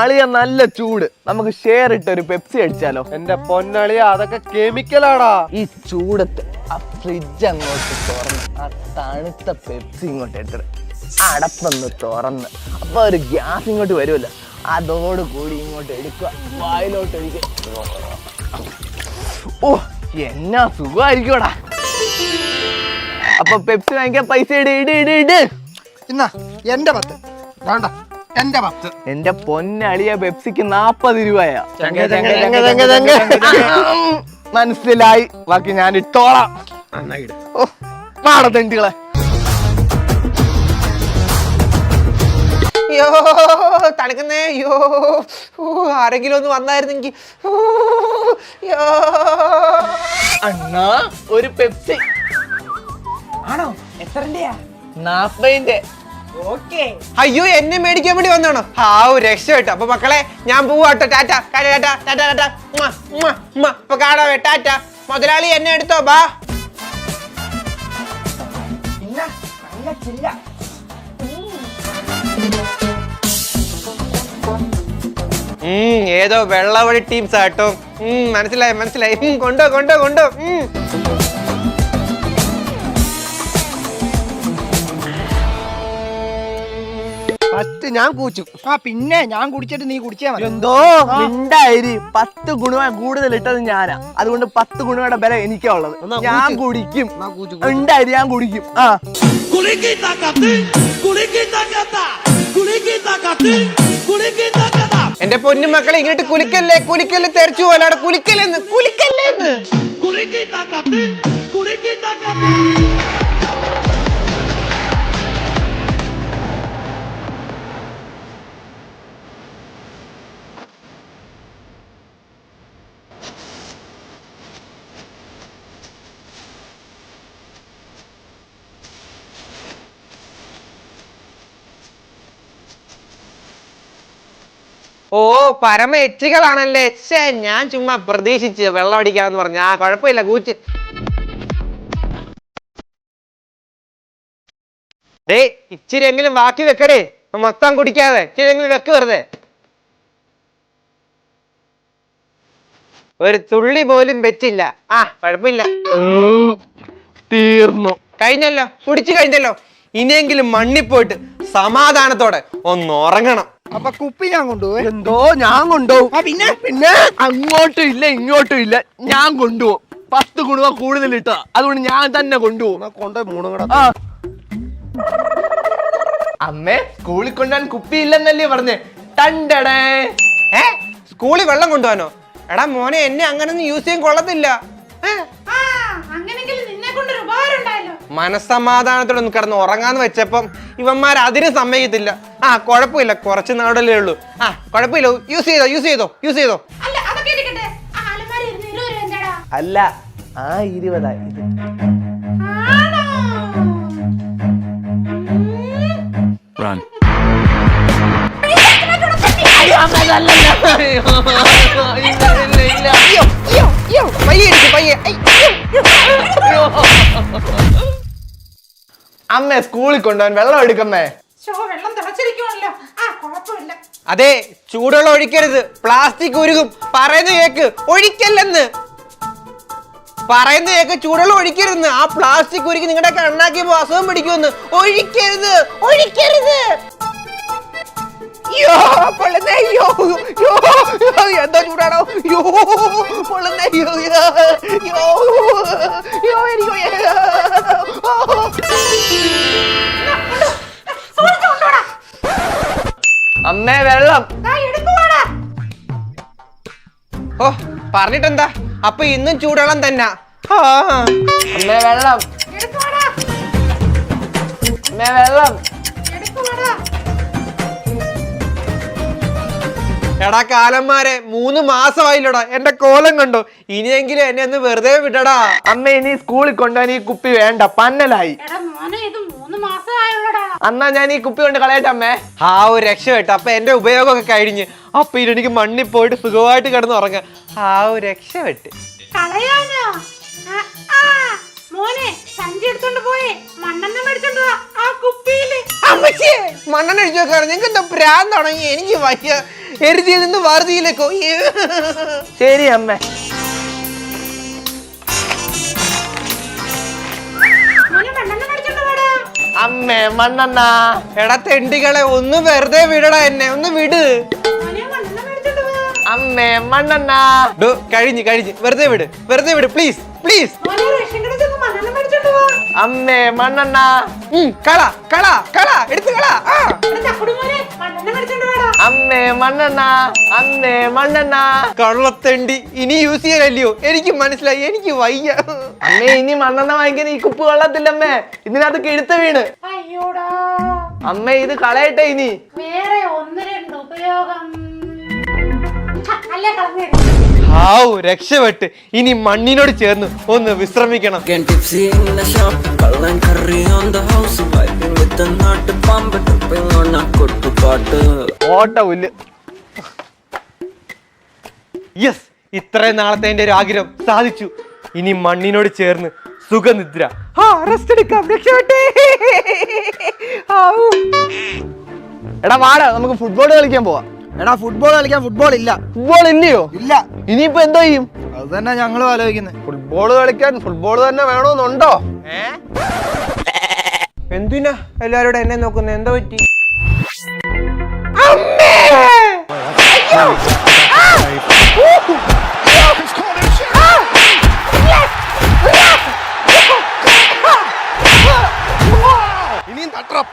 അളിയ നല്ല ചൂട്. നമുക്ക് ഷെയർ ഇട്ട് ഒരു പെപ്സി അടിച്ചാലോ? എന്റെ പൊന്നളിയ അതൊക്കെ കെമിക്കലാടാ ഈ ചൂടത്ത് ആ ഫ്രിഡ്ജ് അങ്ങോട്ട് തുറന്ന് ആ തണുത്ത പെപ്സി ഇങ്ങോട്ട് എടുത്തത് ആ അടപ്പൊന്ന് തുറന്ന്. അപ്പൊ ഒരു ഗ്യാസ് ഇങ്ങോട്ട് വരുമല്ലോ. അതോട് കൂടി ഇങ്ങോട്ട് എടുക്കുക. വായിലോട്ട് ഒഴിക്കുക ഓ എന്നാ സുഖമായിരിക്കോടാ അപ്പൊ പെപ്സി വാങ്ങിക്കാൻ പൈസ ഇട് ഇട് ഇട് ഇട്. എന്നാ എന്റെ പത്ത്. വേണ്ട. എന്റെ പത്ത് എന്റെ പൊന്നളിയ പെപ്സിക്ക് നാപ്പത് രൂപയാ. മനസ്സിലായി. ബാക്കി ഞാൻ ഇട്ടോളാം. പാടത്തെണ്ടികളെ അയ്യോ തണുക്കുന്നേ. അയ്യോ ആരെങ്കിലും ഒന്ന് വന്നായിരുന്നെങ്കിൽ അണ്ണാ ഒരു പെപ്സി. ആണോ? എത്രന്റെയാ നാപ്പതിന്റെ അയ്യോ എന്നെ മേടിക്കാൻ വേണ്ടി വന്നാണോ ഹാവ് രക്ഷപ്പെട്ടു. അപ്പൊ മക്കളെ ഞാൻ പോവാട്ടോ. ടാറ്റ ടാറ്റ ടാറ്റ ടാറ്റ ടാറ്റ. ഉമ്മ, ഉമ്മ, ഉമ്മ. അപ്പൊ കാണാവേ ടാറ്റ. മുതലാളി എന്നെ എടുത്തോ ബാ. ഏതോ വെള്ളവഴി ടീംസ് ആട്ടോ മനസ്സിലായി മനസ്സിലായി. കൊണ്ടോ കൊണ്ടോ കൊണ്ടോ. പത്ത് ഞാൻ കൂച്ചു ആ പിന്നെ ഞാൻ കുടിച്ചിട്ട് നീ കുടിച്ചാ മതി. എന്തോ മിണ്ടായിരി. പത്ത് ഗുണവ കൂടുതൽ ഇട്ടത് ഞാനാ. അതുകൊണ്ട് പത്ത് ഗുണയുടെ ബലം എനിക്കാ ഉള്ളത്. ഞാൻ കുടിക്കും. കൂച്ച്, ഞാൻ കുടിക്കും. ആ. എന്റെ പൊന്നു മക്കളെ ഇങ്ങോട്ട് കുലിക്കല്ലേ കുലിക്കല്ലേ തെരച്ചു പോലെ. കുലിക്കല്ലെന്ന് കുലിക്കല്ലേന്ന് Kuliki ഓ പരമ എച്ചികളാണല്ലേ ഛേ ഞാൻ ചുമ്മാ പ്രതീക്ഷിച്ച് വെള്ളം അടിക്കാന്ന് പറഞ്ഞു. ആ കുഴപ്പമില്ല കൂച്ച്. ഡേ ഇച്ചിരി എങ്കിലും ബാക്കി വെക്കടേ. മൊത്തം കുടിക്കാതെ ഇച്ചിരി എങ്കിലും വെക്ക് വെറുതെ. ഒരു തുള്ളി പോലും വെച്ചില്ല. ആ കുഴപ്പമില്ല. തീർന്നു. കഴിഞ്ഞല്ലോ കുടിച്ചു കഴിഞ്ഞല്ലോ. ഇനിയെങ്കിലും മണ്ണിപ്പോയിട്ട് സമാധാനത്തോടെ ഒന്ന് ഉറങ്ങണം. അപ്പൊ കുപ്പി ഞാൻ കൊണ്ടുപോയി എന്തോ ഞാൻ കൊണ്ടുപോകും ആ പിന്നെ? പിന്നെ? അങ്ങോട്ടും ഇല്ല ഇങ്ങോട്ടും ഇല്ല. ഞാൻ കൊണ്ടുപോകും പത്ത് ഗുണ കൂടുതൽ ഇട്ട അതുകൊണ്ട് ഞാൻ തന്നെ കൊണ്ടുപോകും കൊണ്ടുപോയി മൂന്നും കൂടെ. അമ്മേ സ്കൂളിൽ കൊണ്ടുപോകാൻ കുപ്പി ഇല്ലെന്നല്ലേ പറഞ്ഞേ. തണ്ടടേ. ഏ? സ്കൂളിൽ വെള്ളം കൊണ്ടുപോകാനോ? എടാ മോനെ എന്നെ അങ്ങനൊന്നും യൂസ് ചെയ്യാൻ കൊള്ളത്തില്ല. മനസ്സമാധാനത്തോടെ ഒന്ന് കിടന്ന് ഉറങ്ങാന്ന് വെച്ചപ്പം ഇവന്മാർ അതിന് സമ്മതിക്കത്തില്ല. ആ കുഴപ്പമില്ല. കുറച്ച് നാടല്ലേ ഉള്ളൂ. ആ കുഴപ്പമില്ല. യൂസ് ചെയ്തോ യൂസ് ചെയ്തോ യൂസ് ചെയ്തോ. അല്ല അതൊക്കെ ഇരിക്കട്ടെ. ആ അലമാരി ഇരുന്ന് ഇരുപത് രൂപ എന്താടാ? അല്ല ആ ഇരുപതാ ഇത്. ആണോ? Run. അയ്യോ അയ്യോ അയ്യോ. പയ്യെ പയ്യെ. അയ്യോ. അമ്മേ സ്കൂളിൽ കൊണ്ടുപോകാൻ വെള്ളം എടുക്കുന്നേ. വെള്ളം ആ കുഴപ്പമില്ല. അതെ ചൂടുള്ള ഒഴിക്കരുത്. പ്ലാസ്റ്റിക് ഉരുകും. പറയുന്ന കേക്ക് ഒഴിക്കല്ലെന്ന്. പറയുന്ന കേക്ക് ചൂടുള്ള ഒഴിക്കരുത് ആ പ്ലാസ്റ്റിക് ഉരുക്കി നിങ്ങളുടെ കണ്ണാക്കി അസുഖം പിടിക്കുമെന്ന്. ഒഴിക്കരുത്. ഒഴിക്കരുത്. യ്യോ, പൊള്ളുന്നേ, യ്യോ, യ്യോ, യ്യോ, എന്തോ ചൂടാണോ. യോ പൊള്ളുന്നേ യോ യോ യോ യ്യോ, എനിക്ക് വയ്യ. സൂക്ഷിച്ച് കൊണ്ടുപോടാ അമ്മേ വെള്ളം. ഓ പറഞ്ഞിട്ടെന്താ? അപ്പൊ ഇന്നും ചൂടുവെള്ളം തന്നെ. അമ്മേ വെള്ളം. അമ്മേ വെള്ളം. എടാ കാലന്മാരെ മൂന്ന് മാസമായില്ലടാ. എന്റെ കോലം കണ്ടോ? ഇനിയെങ്കിലും എന്നെ ഒന്ന് വെറുതെ വിടടാ. അമ്മ ഇനി സ്കൂളിൽ കൊണ്ടുപോകാൻ ഈ കുപ്പി വേണ്ട. പന്നലായി. അന്നാ ഞാൻ ഈ കുപ്പി കൊണ്ട് കളയട്ടെ അമ്മേ. ആ ഒരു രക്ഷ കേട്ടോ അപ്പൊ എന്റെ ഉപയോഗമൊക്കെ കഴിഞ്ഞ്. അപ്പൊ ഇനി എനിക്ക് മണ്ണിൽ പോയിട്ട് സുഖമായിട്ട് കിടന്ന് ഉറങ്ങാം. ആ ഒരു രക്ഷ കളയാനോ? ആ, ആ, മോനെ സഞ്ചി എടുത്തോണ്ട് പോയേ. മണ്ണെണ്ണ മേടിച്ചോണ്ട് ആ കുപ്പിയിൽ. അമ്മച്ചേ മണ്ണെണ്ണ അടിച്ചു വെക്കാറ് നിങ്ങൾക്ക് എന്താ എനിക്ക് വയ്യ. എരുതിയിൽ നിന്ന് വാർതിയിലേക്കോ ശരി അമ്മേ. അമ്മേ മണ്ണെണ്ണ. എടാ തെണ്ടികളെ ഒന്ന് വെറുതെ വിടടാ എന്നെ. ഒന്ന് വിട്. അമ്മേ മണ്ണെണ്ണ. കഴിഞ്ഞു കഴിഞ്ഞ്. വെറുതെ വിട്. വെറുതെ വിട് പ്ലീസ് പ്ലീസ് അമ്മേ മണ്ണെണ്ണ. കള കള കള. എടുത്ത് കള. ആ. അമ്മേ മണ്ണെണ്ണ. അമ്മേ മണ്ണെണ്ണ. കള്ളത്തണ്ടി ഇനി യൂസ് ചെയ്യാനല്ലയോ എനിക്ക് മനസ്സിലായി എനിക്ക് വയ്യ. അമ്മേ ഇനി മണ്ണെണ്ണ വാങ്ങിക്കാൻ ഈ കുപ്പ് കൊള്ളത്തില്ലമ്മേ. ഇതിനകത്ത് കെടുത്ത വീണ്. അയ്യോടാ. അമ്മേ ഇത് കളയട്ടെ ഇനി. വേറെ ഒന്ന് രണ്ട് ഉപയോഗം. ഹാവു രക്ഷപ്പെട്ട്. ഇനി മണ്ണിനോട് ചേർന്ന് ഒന്ന് വിശ്രമിക്കണം. കൊട്ടുപാട്ട്. ഓട്ട യെസ് ഇത്രയും നാളത്തെ എന്റെ ഒരു ആഗ്രഹം. സാധിച്ചു. ഇനി മണ്ണിനോട് ചേർന്ന് സുഖനിദ്ര. ആ റെസ്റ്റ് എടുക്കാം. രക്ഷപ്പെട്ടേ. ഹാവൂ. എടാ വാടാ നമുക്ക് ഫുട്ബോൾ കളിക്കാൻ പോവാം. എടാ ഫുട്ബോൾ കളിക്കാൻ ഫുട്ബോൾ ഇല്ല. ഫുട്ബോൾ ഇല്ലയോ? ഇല്ല. ഇനിയിപ്പോ എന്തോ ചെയ്യും? അത് തന്നെ ഞങ്ങളും ആലോചിക്കുന്നത് ഫുട്ബോൾ കളിക്കാൻ ഫുട്ബോൾ തന്നെ വേണമെന്നുണ്ടോ എന്തിനാ എല്ലാരോടും എന്നെ നോക്കുന്നത് എന്താ പറ്റി? ഇനിയും തട്ടണം.